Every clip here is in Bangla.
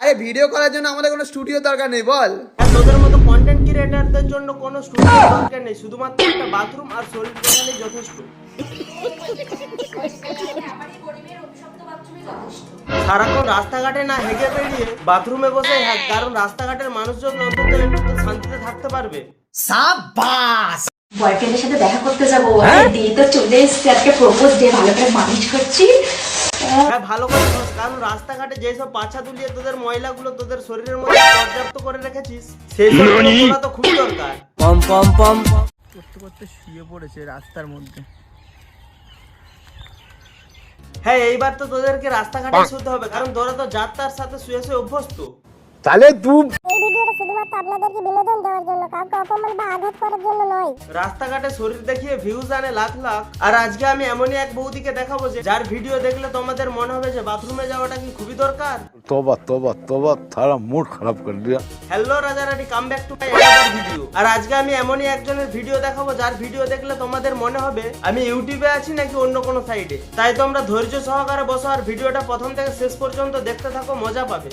আরে ভিডিও করার জন্য আমাদের কোনো স্টুডিও দরকার নেই বল। আর তোদের মতো কন্টেন্ট ক্রিয়েটারদের জন্য কোনো স্টুডিও দরকার নেই শুধুমাত্র একটা বাথরুম আর শরীর দেখালেই যথেষ্ট। সারাক্ষণ রাস্তাঘাটে না হেগে বেরিয়ে বাথরুমে বসে হ্যাঁ কারণ রাস্তাঘাটের মানুষজন অন্তত একটু তো শান্তিতে থাকতে পারবে। বয়ফ্রেন্ডের সাথে দেখা করতে যাব। দিয়ে তো চলে এসছি আজকে প্রপোজ ডে ভালো করে মানুষ করছি। হ্যাঁ ভালো করে কারণ রাস্তাঘাটে যেসব পাছা দুলিয়ে তোদের ময়লাগুলো তোদের শরীরের মধ্যে পর্যাপ্ত করে রেখেছিস সেই তো খুবই দরকার। পম পম পম। করতে করতে শুয়ে পড়েছে রাস্তার মধ্যে। হ্যাঁ এইবার তো তোদেরকে রাস্তাঘাটে শুতে হবে কারণ তোরা তো যাত্রার সাথে শুয়ে শুয়ে অভ্যস্ত। তাহলে তুই রাস্তাঘাটে শরীর দেখিয়ে ভিউজ আনে আর আজকে আমি এমনই এক বৌদিকে দেখাবো যে যার ভিডিও দেখলে তোমাদের মনে হবে যে বাথরুমে যাওয়াটা কি খুবই দরকার? মুড খারাপ কাম ব্যাক টু ভিডিও আর আজকে আমি এমনই একজনের ভিডিও দেখাবো যার ভিডিও দেখলে তোমাদের মনে হবে আমি ইউটিউবে আছি নাকি অন্য কোনো সাইডে তাই তোমরা ধৈর্য সহকারে বসো আর ভিডিওটা প্রথম থেকে শেষ পর্যন্ত দেখতে থাকো মজা পাবে।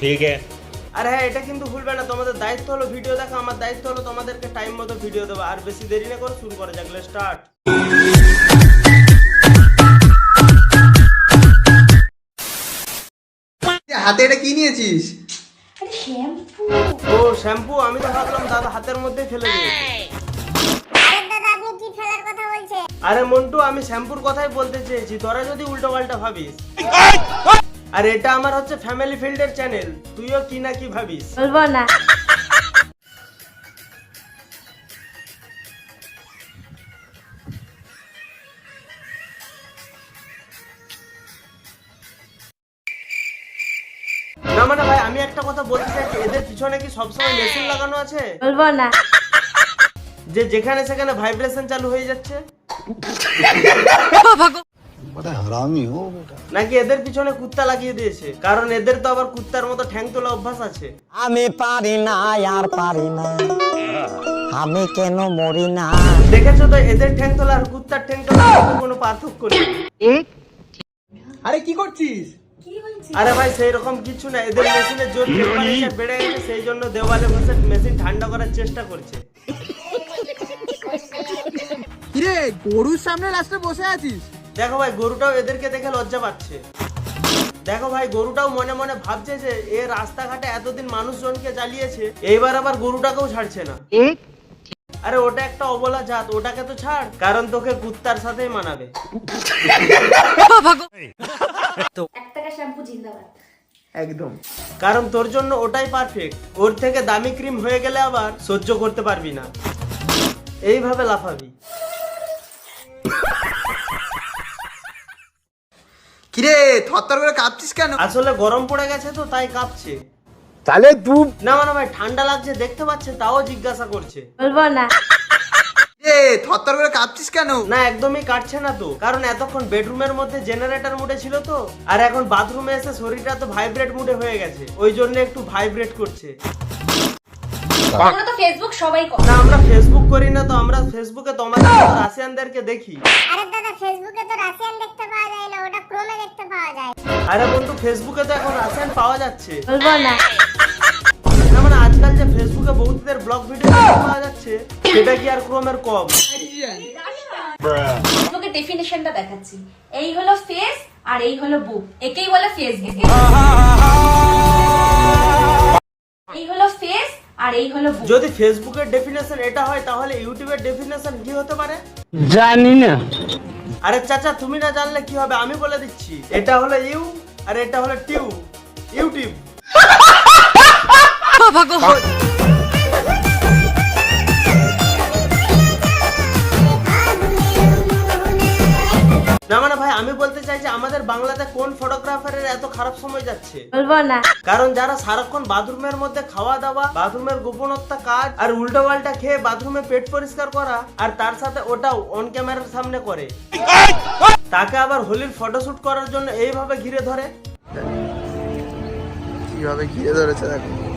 ঠিক আছে। আর হ্যাঁ এটা কিন্তু ভুলবে না তোমাদের দায়িত্ব হলো ভিডিও দেখা আমার দায়িত্ব হলো তোমাদেরকে টাইম মতো ভিডিও দেওয়া আর বেশি দেরি না করে শুরু করা যাক স্টার্ট হাতে এটা কি নিয়েছিস? ও শ্যাম্পু আমি তো ভাবলাম দাদা হাতের মধ্যেই ফেলে দিয়েছে আরে দাদা আপনি কি ফেলার কথা বলছেন? আরে মন্টু আমি শ্যাম্পুর কথাই বলতে চেয়েছি তোরা যদি উল্টো পাল্টা ভাবিস আর এটা আমার হচ্ছে ফ্যামিলি ফিল্ডের চ্যানেল তুইও কি না কি ভাবিস? বলব না। না মানে ভাই আমি একটা কথা বলতে এদের পিছনে কি সবসময় মেশিন লাগানো আছে? বলব না। যে যেখানে সেখানে ভাইব্রেশন চালু হয়ে যাচ্ছে। বড় হারামি ও বেটা নাকি এদের পিছনে কুত্তা লাগিয়ে দিয়েছে? কারণ এদের তো আবার কুত্তার মতো ঠ্যাং তোলা অভ্যাস আছে। আমি পারি না আর পারি না। আমি কেন মরি না? দেখেছ তো এদের ঠ্যাং তোলা আর কুত্তার ঠ্যাং তোলার কোনো পার্থক্য নেই। আরে কি করছিস? আরে ভাই সেই রকম কিছু না এদের মেশিনে জোর বেড়ে গেছে সেই জন্য দেওয়ালে বসে মেশিন ঠান্ডা করার চেষ্টা করছে। কিরে গরুর সামনে লাস্টে বসে আছিস? দেখো ভাই গরুটাও এদেরকে দেখে লজ্জা পাচ্ছে। দেখো ভাই গরুটাও মনে মনে ভাবছে যে এ রাস্তাঘাটে এতদিন মানুষজনকে জ্বালিয়েছে এইবার আবার গরুটাকেও ছাড়ছে না। আরে ওটা একটা অবলা জাত ওটাকে তো ছাড় কারণ তোকে কুত্তার সাথেই মানাবে। এক টাকা শ্যাম্পু জিন্দাবাদ। একদম। কারণ তোর জন্য ওটাই পারফেক্ট ওর থেকে দামি ক্রিম হয়ে গেলে আবার সহ্য করতে পারবি না। এইভাবে লাফাবি। কিরে থরথর করে কাঁপছিস কেন? আসলে গরম পড়ে গেছে তো তাই কাঁপছে। তাহলে না মানে ভাই ঠান্ডা লাগছে দেখতে পাচ্ছে তাও জিজ্ঞাসা করছে। বলব না। কিরে থরথর করে কাঁপছিস কেন? না একদমই কাটছে না তো কারণ এতক্ষণ বেডরুমের মধ্যে জেনারেটর মুডে ছিল তো আর এখন বাথরুমে এসে শরীরটা তো ভাইব্রেট মুডে হয়ে গেছে ওই জন্য একটু ভাইব্রেট করছে। তো ফেসবুক সবাই করো। না আমরা ফেসবুক করি না তো আমরা ফেসবুকে তোমাদের রাশিয়ানদেরকে দেখি। আরে দাদা ফেসবুকে তো রাশিয়ান দেখতে পাওয়া যায় না ওটা ক্রোমে দেখতে পাওয়া যায়। আরে বন্ধু ফেসবুকে তো এখন রাশিয়ান পাওয়া যাচ্ছে। বলব না। না মানে আজকাল যে ফেসবুকে বহুতদের ব্লগ ভিডিও পাওয়া যাচ্ছে সেটা কি আর ক্রোমের কম? তোমাকে ডেফিনেশনটা দেখাচ্ছি। এই হলো ফেস আর এই হলো বুক একেই বলে ফেসবুক এই হলো ফেস আর এই হলো যদি ফেসবুকের ডেফিনেশন এটা হয় তাহলে ইউটিউবের ডেফিনেশন কি হতে পারে? জানি না। আরে চাচা তুমি না জানলে কি হবে? আমি বলে দিচ্ছি। এটা হলো ইউ আর এটা হলো টিউ ইউটিউব এত খারাপ সময় যাচ্ছে? বলব না। কারণ যারা সারাক্ষণ বাথরুমের মধ্যে খাওয়া দাওয়া বাথরুমের গোপনতা কাজ আর উল্টো পাল্টা খেয়ে বাথরুমে পেট পরিষ্কার করা আর তার সাথে ওটাও অন ক্যামেরার সামনে করে তাকে আবার হোলির ফটোশুট করার জন্য এইভাবে ঘিরে ধরে? কীভাবে ঘিরে ধরেছে দেখো।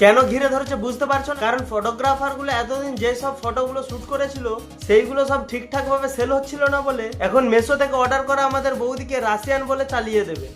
কেন ঘিরে ধরেছে বুঝতে পারছ না? কারণ ফটোগ্রাফারগুলো এতদিন যে সব ফটোগুলো শুট করেছিল, সেইগুলো সব ঠিকঠাক ভাবে সেল হচ্ছিল না বলে এখন মেসো থেকে অর্ডার করা আমাদের বৌদিকে রাশিয়ান বলে চালিয়ে দেবে।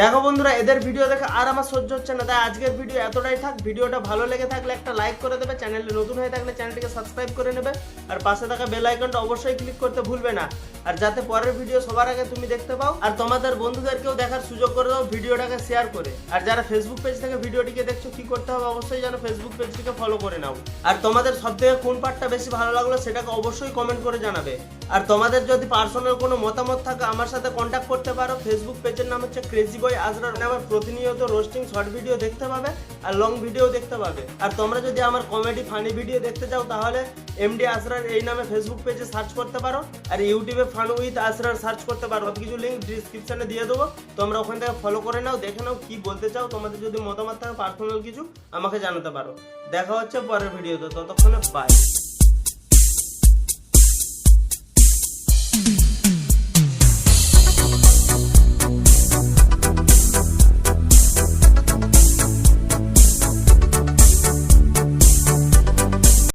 দেখো বন্ধুরা, এদের ভিডিও দেখে আর আমার সহ্য হচ্ছে না, তাই আজকের ভিডিও এতটাই থাক। ভিডিওটা ভালো লেগে থাকলে একটা লাইক করে দেবে চ্যানেলে নতুন হয়ে থাকলে চ্যানেলটিকে সাবস্ক্রাইব করে নেবে। আর পাশে থাকা বেল আইকনটা অবশ্যই ক্লিক করতে ভুলবে না। আর যাতে পরের ভিডিও সবার আগে তুমি দেখতে পাও, আর তোমাদের বন্ধুদেরকেও দেখার সুযোগ করে দাও ভিডিওটাকে শেয়ার করে। আর যারা ফেসবুক পেজ থেকে ভিডিওটিকে দেখছ, কি করতে হবে অবশ্যই যেন ফেসবুক পেজটিকে ফলো করে নাও। আর তোমাদের সব থেকে কোন পার্টটা বেশি ভালো লাগল, সেটাকে অবশ্যই কমেন্ট করে জানাবে। আর তোমাদের যদি পার্সোনাল কোনো মতামত থাকে, আমার সাথে কন্ট্যাক্ট করতে পারো। ফেসবুক পেজের নাম হচ্ছে ক্রেজি বয় আজরার আমার প্রতিনিয়ত রোস্টিং শর্ট ভিডিও দেখতে পাবে আর লং ভিডিও দেখতে পাবে। আর তোমরা যদি আমার কমেডি ফানি ভিডিও দেখতে চাও, তাহলে এমডি আসরার এই নামে ফেসবুক পেজে সার্চ করতে পারো। আর ইউটিউবে ফান উইথ আসরার সার্চ করতে পারো। কিছু লিঙ্ক ডিসক্রিপশনে দিয়ে দেবো। তোমরা ওখান থেকে ফলো করে নাও, দেখে নাও কি বলতে চাও। তোমাদের যদি মতামত থাকে পার্সোনাল কিছু, আমাকে জানাতে পারো। দেখা হচ্ছে পরের ভিডিওতে ততক্ষণে বাই